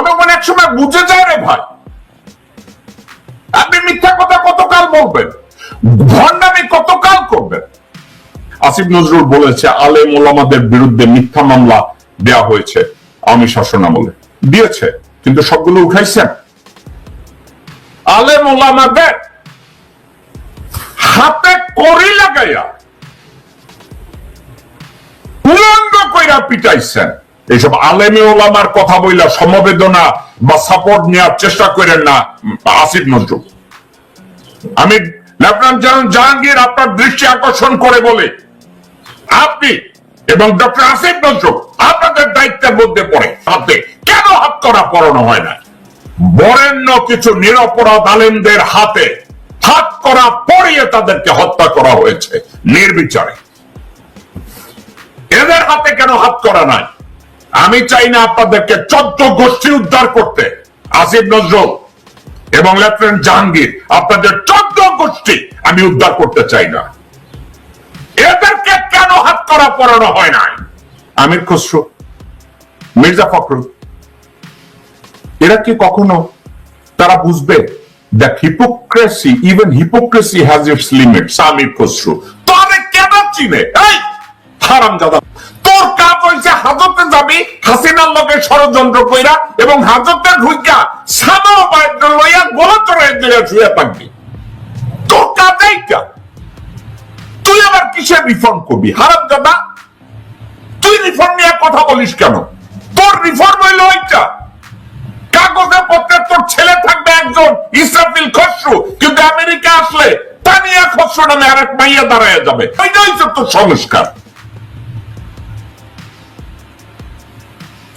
জনগণ একসময় বুঝে যায় রে ভাই। আপনি মিথ্যা কথা কতকাল বলবেন? ভণ্ডামি কতকাল করবেন? আসিফ নজরুল বলেছে, আলেম ওলামাদের বিরুদ্ধে মিথ্যা মামলা দেয়া হয়েছে, আওয়ামী শাসন আমলে। দিয়েছে, কিন্তু সবগুলো উঠাইছেন। আলে ওলামাদের হাতে করি লাগাইয়া উলঙ্গ কইরা পিটাইছেন। এইসব আলেমে ওলামার কথা বইলা সমবেদনা বা সাপোর্ট নেওয়ার চেষ্টা করেন না আসিফ নজরুল। আমি লেফটেন্যান্ট জেনারেল জাহাঙ্গীর আপনার দৃষ্টি আকর্ষণ করে বলে, আপনি এবং ডক্টর আসিফ নজরুল আপনাদের দায়িত্বের মধ্যে পড়ে তাতে কেন হাত করা পড়ানো হয় না? বরেণ্য কিছু নিরপরাধ আলেমদের হাতে হাত করা পড়িয়ে তাদেরকে হত্যা করা হয়েছে, নির্বিচারে। এদের হাতে কেন হাত করা নাই? আমি চাই না আপনাদেরকে চোদ্দ গোষ্ঠী উদ্ধার করতে। আসিফ নজরুল এবং লেফটেন্যান্ট জাহাঙ্গীর, আপনাদের চোদ্দ গোষ্ঠী আমি উদ্ধার করতে চাই না। এদেরকে কেন হাত করা পড়ানো হয় নাই? আমির খসরু, মির্জা ফখরুল, এরা কি কখনো তারা বুঝবে that hypocrisy even hypocrisy has its limits Amir Khasru তোরে কেন চিনে? হারাম দাদা কাজ হাজতে যাবি, হাসিনার লগে ষড়যন্ত্র কইরা এবং হাজতে ঢুইকা সাদা বাইর লইয়া গোলা চড়াই দিলে শুয়ে থাকবি। তোর কাজ এইটা তুই আবার কিসের রিফর্ম করবি? হারাম দাদা তুই রিফর্ম নিয়ে কথা বলিস কেন? তোর রিফর্ম হইল ওইটা কাগজে পত্রে তোর ছেলে থাকবে একজন, ইসরাফিল খসরু। কিন্তু আমেরিকা আসলে তানিয়া খসরু নামে আরেক মাইয়া দাঁড়ায় যাবে। ওইটাই তো তোর সংস্কার।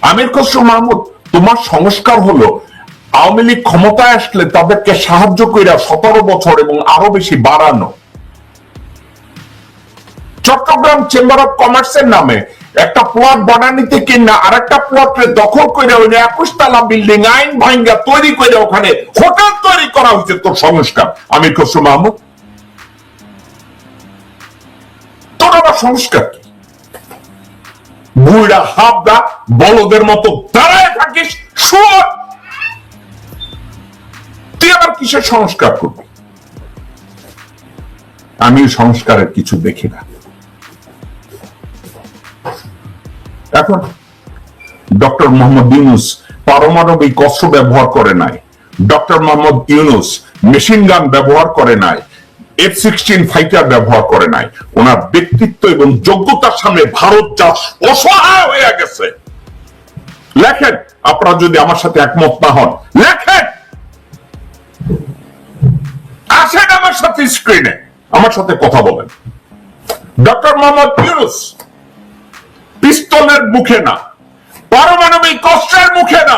আমির খসরু মাহমুদ, তোমার সংস্কার হলো, আওয়ামী লীগ ক্ষমতায় আসলে তাদেরকে সাহায্য কইরা সতেরো বছর এবং আরও বেশি বাড়ানো। চট্টগ্রাম চেম্বার অফ কমার্সের নামে একটা প্লট বানানিতে কিনা আর একটা প্লটে দখল করে ওই একুশ তলা বিল্ডিং আইন ভাঙ্গা তৈরি করে ওখানে হোটেল তৈরি করা হয়েছে তোর সংস্কার। আমির খসরু মাহমুদ, তোর সংস্কার কি? বুড়া হাবদা বলদের মতো দাঁড়ায় থাকিস শুয়ার তুই আবার কিসের সংস্কার করবি? আমি সংস্কারের কিছু দেখি না। এখন ডক্টর মোহাম্মদ ইউনুস পারমাণবিক অস্ত্র ব্যবহার করে নাই। Doctor Mohammad Yunus machine gun ব্যবহার করে নাই। এফ সিক্সটিন ফাইটার ব্যবহার করে নাই। ওনার ব্যক্তিত্ব এবং যোগ্যতার সামনে ভারত যা অসহায় হয়ে গেছে। লেখেন, আপনারা যদি আমার সাথে একমত না হন, লেখেন। আসেন আমার সাথে স্ক্রিনে আমার সাথে কথা বলেন। ডক্টর মোহাম্মদ ইউনুস, পিস্তলের মুখে না, পারমাণবিক অস্ত্রের মুখে না,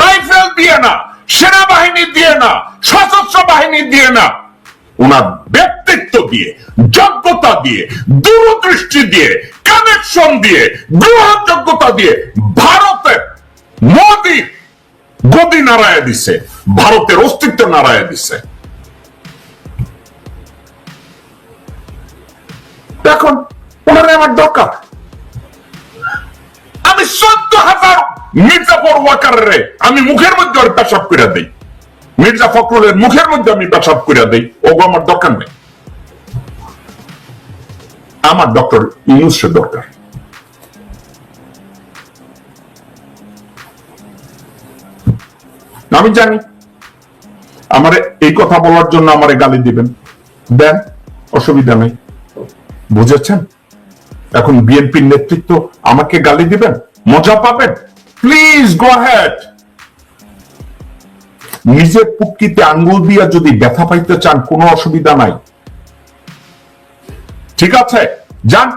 রাইফেল দিয়ে না, সেনাবাহিনী দিয়ে না, সশস্ত্র বাহিনী দিয়ে না ওনার ব্যক্তিত্ব দিয়ে, যোগ্যতা দিয়ে, দূরদৃষ্টি দিয়ে কানেকশন দিয়ে, গ্রহণযোগ্যতা দিয়ে ভারতের মোদী গদি নাড়ায় দিছে, ভারতের অস্তিত্ব নাড়ায় দিছে। এখন ওনারা আমার দরকার? আমি চোদ্দ হাজার মির্জাফর ওয়াকারে আমি মুখের মধ্যে পেশাব করে দেই। মির্জা ফখরুলের মুখের মধ্যে আমি পেশাব করে দেই। ওগো আমার দরকার নেই। আমার ডক্টর দরকার। আমি জানি, আমার এই কথা বলার জন্য আমারে গালি দিবেন। দেন, অসুবিধা নেই। বুঝেছেন? এখন বিএনপির নেতৃত্ব আমাকে গালি দিবেন? মজা পাবেন? প্লিজ গো হ্যাড নিজের পুটকিতে আঙ্গুল দিয়া যদি ব্যথা পাইতে চান, কোনো অসুবিধা নাই। ঠিক আছে? যান।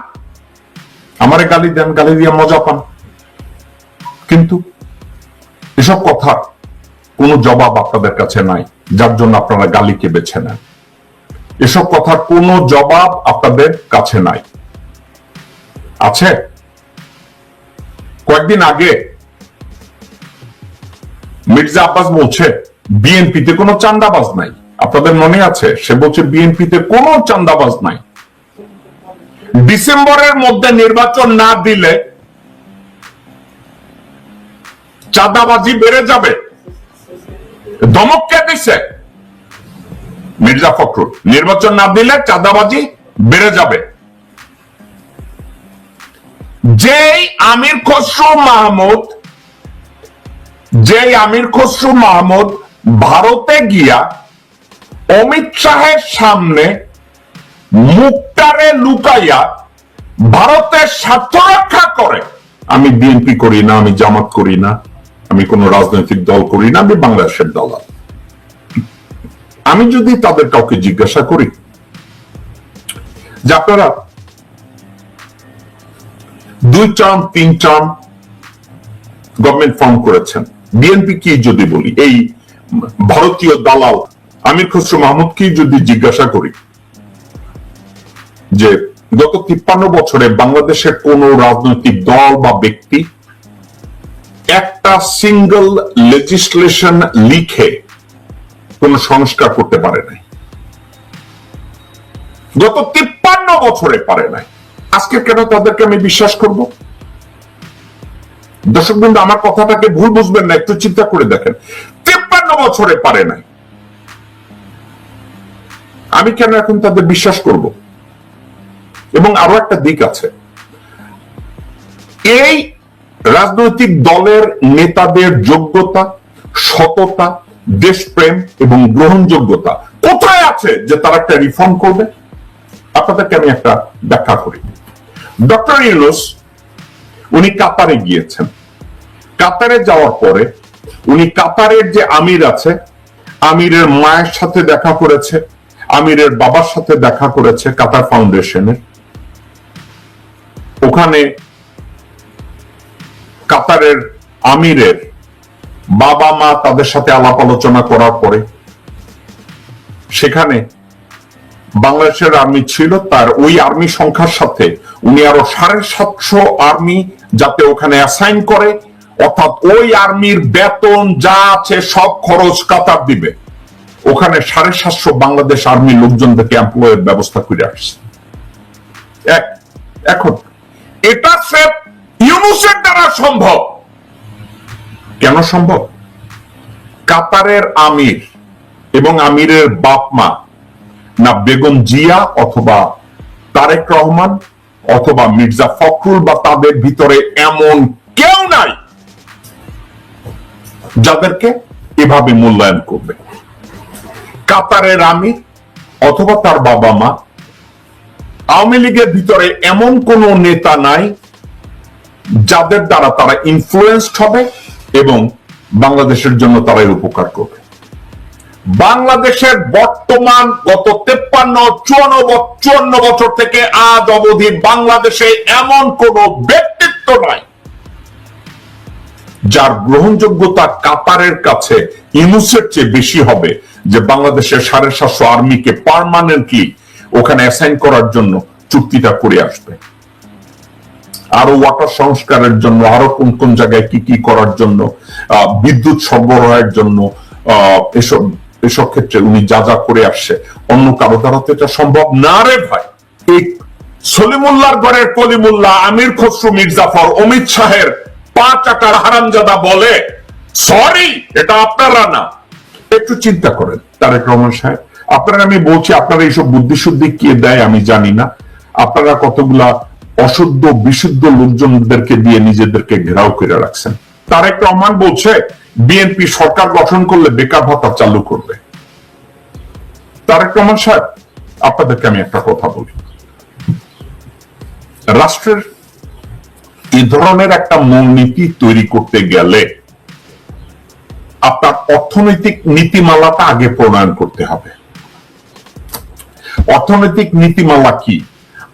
আমারে গালি দেন, গালি দিয়ে মজা পান। কিন্তু এসব কথা কোনো জবাব আপনাদের কাছে নাই, যার জন্য আপনারা গালিকে বেছে নেন। এসব কথার কোনো জবাব আপনাদের কাছে নাই। আছে? কয়েকদিন আগে মির্জা আব্বাস বলছে বিএনপিতে কোনো চান্দাবাজ নাই। আপনাদের মনে আছে? সে বলছে বিএনপিতে কোনো চান্দাবাজ নাই। ডিসেম্বরের মধ্যে নির্বাচন না দিলে চাঁদাবাজি বেড়ে যাবে। ধমক কে দিছে? মির্জা ফখরুল। নির্বাচন না দিলে চাঁদাবাজি বেড়ে যাবে। যেই আমির খসরু মাহমুদ, যেই আমির খসরু মাহমুদ ভারতে গিয়া অমিত শাহের সামনে মুখটারে লুকাইয়া ভারতের স্বার্থ রক্ষা করে। আমি বিএনপি করি না, আমি জামাত করি না, আমি কোন রাজনৈতিক দল করি না, আমি বাংলাদেশের দলাল আমি যদি তাদের কাউকে জিজ্ঞাসা করি, যে আপনারা দুই টার্ম তিন টার্ম গভর্নমেন্ট ফর্ম করেছেন, বিএনপি কি যদি বলি, এই ভারতীয় দালাল আমির খসরু মাহমুদকে যদি জিজ্ঞাসা করি যে গত তিপ্পান্ন বছরে বাংলাদেশের কোন রাজনৈতিক দল বা ব্যক্তি একটা সিঙ্গল লেজিসলেশন লিখে কোন সংস্কার করতে পারে নাই। গত তিপ্পান্ন বছরে পারে নাই। আজকে কেন তাদেরকে আমি বিশ্বাস করব? দর্শক বন্ধু আমার কথাটাকে ভুল বুঝবেন না, একটু চিন্তা করে দেখেন। তিপ্পান্ন বছরে পারে নাই। আমি কেন এখন তাদের বিশ্বাস করব? এবং আরও একটা দিক আছে। এই রাজনৈতিক দলের নেতাদের যোগ্যতা, সততা, দেশপ্রেম এবং গ্রহণযোগ্যতা কোথায় আছে যে তারা একটা রিফর্ম করবে? আপনাদেরকে আমি একটা ব্যাখ্যা করি। ডক্টর ইউনুস, উনি কাতারে গিয়েছেন। কাতারে যাওয়ার পরে উনি কাতারের যে আমির আছে, আমিরের মায়ের সাথে দেখা করেছে, আমিরের বাবার সাথে দেখা করেছে কাতার ফাউন্ডেশনের ওখানে কাতারের আমিরের বাবা মা তাদের সাথে আলাপ আলোচনা করার পরে, সেখানে বাংলাদেশের আর্মি ছিল, তার ওই আর্মি সংখ্যার সাথে উনি আরও সাড়ে সাতশো আর্মি যাতে ওখানে অ্যাসাইন করে অর্থাৎ ওই আর্মির বেতন যা আছে সব খরচ কাতার দিবে। ওখানে সাড়ে সাতশো বাংলাদেশ আর্মি লোকজনদেরকে এমপ্লয়ের ব্যবস্থা করে আসছে। এখন, এটা ইউনুসের দ্বারা সম্ভব। কেন সম্ভব? কাতারের আমির এবং আমিরের বাপ মা, না বেগম জিয়া অথবা তারেক রহমান অথবা মির্জা ফখরুল বা তাদের ভিতরে এমন কেউ নাই যাদেরকে এভাবে মূল্যায়ন করবে। কাতারের আমির অথবা তার বাবা মা, আওয়ামী লীগের ভিতরে এমন কোন নেতা নাই যাদের দ্বারা তারা ইনফ্লুয়েসড হবে এবং বাংলাদেশের জন্য তারাই উপকার করবে। বাংলাদেশের বর্তমান গত তেপ্পান্ন, চুয়ান্ন চুয়ান্ন বছর থেকে আজ অবধি বাংলাদেশে এমন কোন ব্যক্তিত্ব নাই যার গ্রহণযোগ্যতা কাতারের কাছে ইনুসের চেয়ে বেশি হবে, যে বাংলাদেশের সাড়ে সাতশো আর্মিকে পারমানেন্টলি ওখানে অ্যাসাইন করার জন্য চুক্তিটা করে আসবে। আরও ওয়াটার সংস্কারের জন্য, আরও কোন কোন জায়গায় কি কি করার জন্য বিদ্যুৎ সরবরাহের জন্য এসব এসব ক্ষেত্রে উনি যা যা করে আসছে, অন্য কারও দ্বারা তো এটা সম্ভব না রে ভাই। এই সলিমুল্লাহর ঘরের কলিমুল্লাহ আমির খসরু মির্জাফর অমিত শাহের পাঁচ আকার হারামজাদা বলে। সরি এটা আপনারা না একটু চিন্তা করেন, তারেক রহমান সাহেব। আপনারা আমি বলছি, আপনারা এইসব কে দেয় আমি জানি না। আপনারা কতগুলা অশুদ্ধ, বিশুদ্ধ লোকজনদেরকে দিয়ে নিজেদেরকে ঘেরাও করে রাখছেন। তারেক রহমান বলছে, বিএনপি সরকার গঠন করলে বেকার ভাতা চালু করবে। তারেক রহমান সাহেব, আপনাদেরকে আমি একটা কথা বলি। রাষ্ট্রের এই ধরনের একটা মূলনীতি তৈরি করতে গেলে আপনার অর্থনৈতিক নীতিমালাটা আগে প্রণয়ন করতে হবে। অর্থনৈতিক নীতিমালা কি?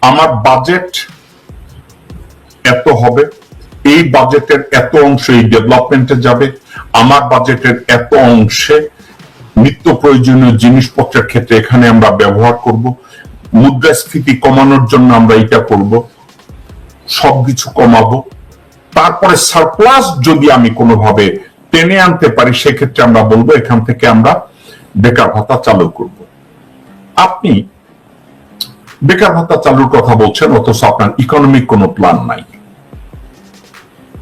আমার বাজেট এত হবে, এই বাজেটের এত অংশ এই ডেভেলপমেন্টে যাবে, আমার বাজেটের এত অংশে নিত্য প্রয়োজনীয় জিনিসপত্রের ক্ষেত্রে এখানে আমরা ব্যবহার করব, মুদ্রাস্ফীতি কমানোর জন্য আমরা এটা করব। সবকিছু কমাবো। তারপরে সারপ্লাস যদি আমি কোনোভাবে টেনে আনতে পারি, সেক্ষেত্রে আমরা বলব এখান থেকে আমরা বেকার ভাতা চালু করব। আপনি বেকার ভাতা চালুর কথা বলছেন, অথচ আপনার ইকোনমিক কোনো প্ল্যান নাই।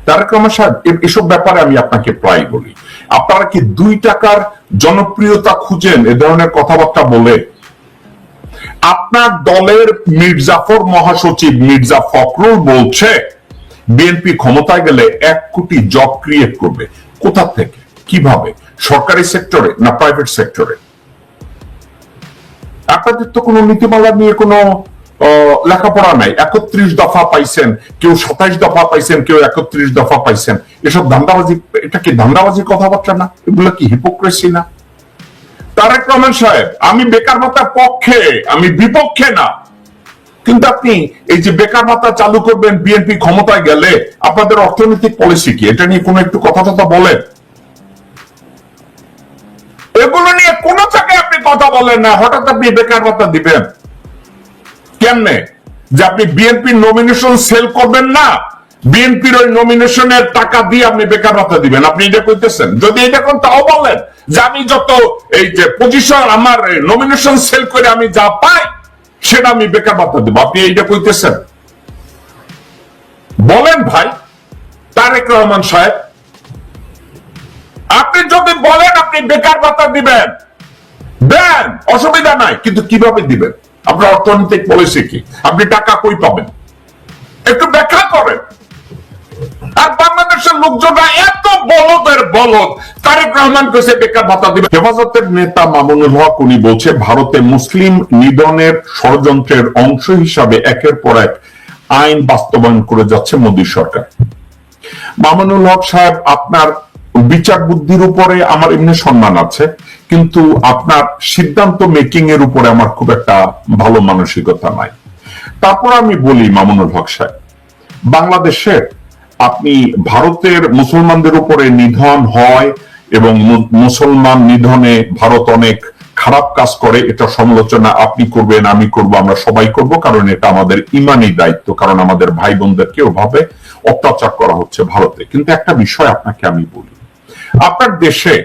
তারেক রহমান সাহেব এসব ব্যাপারে আমি আপনাকে প্রায় বলি। আপনারা কি দুই টাকার জনপ্রিয়তা খুঁজেন? এ ধরনের কথাবার্তা বলে আপনার দলের মির্জাফর মহাসচিব মির্জা ফখরুল বলছে, বিএনপি ক্ষমতায় গেলে এক কোটি জব ক্রিয়েট করবে। কোথা থেকে? কীভাবে? সরকারি সেক্টরে না প্রাইভেট সেক্টরে আপনাদের তো কোনো নীতিমালা নিয়ে কোনো লেখাপড়া নাই। একত্রিশ দফা পাইছেন, কেউ সাতাইশ দফা পাইছেন, কেউ একত্রিশ দফা পাইছেন। এসব ধান্দাবাজি, এটা কি ধান্দাবাজির কথাবার্তা না? এগুলো কি হিপোক্রেসি না? তারেক রহমান সাহেব, আমি বেকার ভাতার পক্ষে, আমি বিপক্ষে না। কিন্তু আপনি এই যে বেকার ভাতা চালু করবেন বিএনপি ক্ষমতায় গেলে, আপনাদের অর্থনৈতিক পলিসি কি? এটা নিয়ে কোনো একটু কথা টথা বলেন। এগুলো নিয়ে কোন জায়গায় আপনি কথা বলেন না। হঠাৎ আপনি বেকার ভাতা দিবেন। কেমনে? যে আপনি বিএনপির নমিনেশন সেল করবেন না বিএনপির ওই নমিনেশনের টাকা দিয়ে আপনি বেকার ভাতা দিবেন। আপনি এটা করতেছেন যদি এটা কোন তাও বলেন। যে আমি যত এই যে পজিশন আমার নমিনেশন সেল করে আমি যা পাই, সেটা আমি বেকার ভাতা দেবো। আপনি এইটা কইতেছেন। বলেন ভাই, তারেক রহমান সাহেব, আপনি যদি বলেন আপনি বেকার ভাতা দিবেন। দেন, অসুবিধা নাই, কিন্তু কীভাবে দিবেন? আপনার অর্থনৈতিক পলিসি কি? আপনি টাকা কই পাবেন? একটু ব্যাখ্যা করেন। আর বাংলাদেশের লোকজনরা এত বলদের বলদ, তারেক রহমান কেছে বেকার ভাতা দিবে। হেফাজতের নেতা মামুনুল হক, উনি বলছে, ভারতে মুসলিম নিধনের ষড়যন্ত্রের অংশ হিসাবে একের পর এক আইন বাস্তবায়ন করে যাচ্ছে মোদী সরকার। মামুনুল হক সাহেব, আপনার বিচার বুদ্ধির উপরে আমার এমনি সম্মান আছে, কিন্তু আপনার সিদ্ধান্ত মেকিং এর উপরে আমার খুব একটা ভালো মানসিকতা নাই। তারপর আমি বলি, মামুনুল হক সাহেব বাংলাদেশে আপনি ভারতের মুসলমানদের উপরে নিধন হয় এবং মুসলমান নিধনে ভারত অনেক খারাপ কাজ করে, এটা সমালোচনা আপনি করবেন, আমি করব, আমরা সবাই করব, কারণ এটা আমাদের ইমানি দায়িত্ব, কারণ আমাদের ভাই বোনদেরকে ওভাবে অত্যাচার করা হচ্ছে ভারতে। কিন্তু একটা বিষয় আপনাকে আমি বলি, আপনার দেশে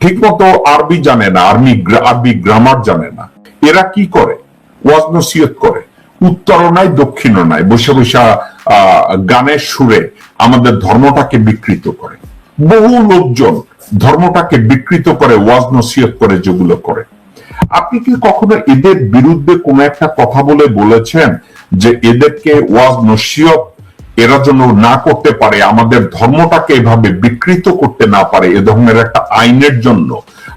ঠিকমতো আরবি জানে না আর্মি আরবি গ্রামার জানে না, এরা কি করে? ওয়াজ নসিহত করে দক্ষিণও নাই, বসে বসে গানের সুরে আমাদের ধর্মটাকে বিকৃত করে। বহু লোকজন ধর্মটাকে বিকৃত করে, ওয়াজ নসিহত করে যেগুলো করে। আপনি কি কখনো এদের বিরুদ্ধে কোন একটা কথা বলে বলেছেন যে এদেরকে ওয়াজ নসিহত এরা যেন না করতে পারে, আমাদের ধর্মটাকে এভাবে বিকৃত করতে না পারে, এ ধরনের একটা আইনের জন্য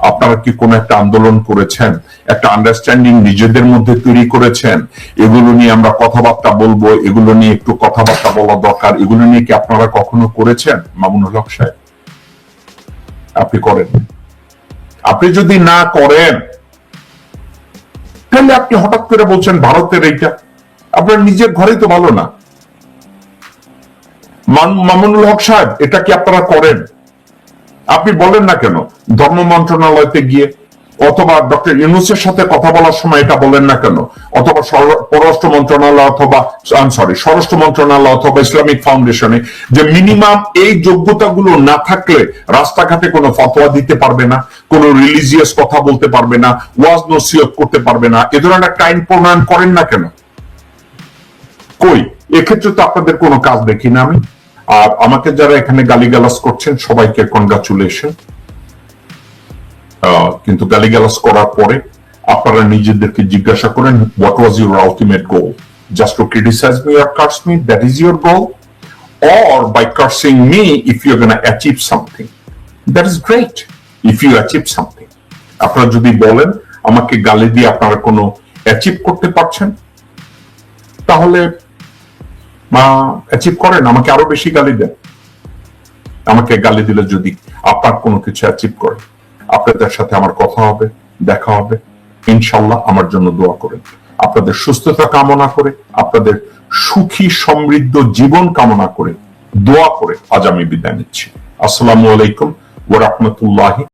আপনারা কি কোন একটা আন্দোলন করেছেন? একটা আন্ডারস্ট্যান্ডিং নিজেদের মধ্যে তৈরি করেছেন? এগুলো নিয়ে আমরা কথাবার্তা বলব, এগুলো নিয়ে একটু কথাবার্তা বলা দরকার, এগুলো নিয়ে কি আপনারা কখনো করেছেন? মামুনুল হক সাহেব। আপনি করেন। আপনি যদি না করেন, তাহলে আপনি হঠাৎ করে বলছেন ভারতের এইটা। আপনার নিজের ঘরেই তো ভালো না। মান- মামুনুল হক সাহেব, এটা কি আপনারা করেন? আপনি বলেন না কেন? ধর্ম মন্ত্রণালয়তে গিয়ে অথবা ডক্টর ইউনুসের সাথে কথা বলার সময় এটা বলেন না কেন? অথবা পররাষ্ট্র মন্ত্রণালয় অথবা সরি স্বরাষ্ট্র মন্ত্রণালয় অথবা ইসলামিক ফাউন্ডেশনে যে মিনিমাম এই যোগ্যতাগুলো না থাকলে রাস্তাঘাটে কোনো ফতোয়া দিতে পারবে না, কোনো রিলিজিয়াস কথা বলতে পারবে না, ওয়াজ নসিহত করতে পারবে না, এ ধরনের একটা আইন প্রণয়ন করেন না কেন? কই? এক্ষেত্রে তো আপনাদের কোনো কাজ দেখি না আমি। আর আমাকে যারা এখানে গালিগালাজ করছেন, সবাইকে কনগ্রাচুলেশন কিন্তু গালিগালাজ করার পরে আপনারা নিজেদেরকে জিজ্ঞাসা করেন what was your ultimate goal just to criticize me or curse me that is your goal or by cursing me, if you're going to something that That great if if you something আপনারা যদি বলেন, আমাকে গালি দিয়ে আপনারা কোনো achieve করতে পারছেন? তাহলে অ্যাচিভ করেন, আমাকে আরও বেশি গালি দেন। আমাকে গালি দিলে যদি আপনার কোনো কিছু অ্যাচিভ করে, আপনাদের সাথে আমার কথা হবে, দেখা হবে, ইনশাল্লাহ আমার জন্য দোয়া করেন। আপনাদের সুস্থতা কামনা করে, আপনাদের সুখী সমৃদ্ধ জীবন কামনা করে দোয়া করে আজ আমি বিদায় নিচ্ছি। আসসালামু আলাইকুম ওয়া রাহমাতুল্লাহি।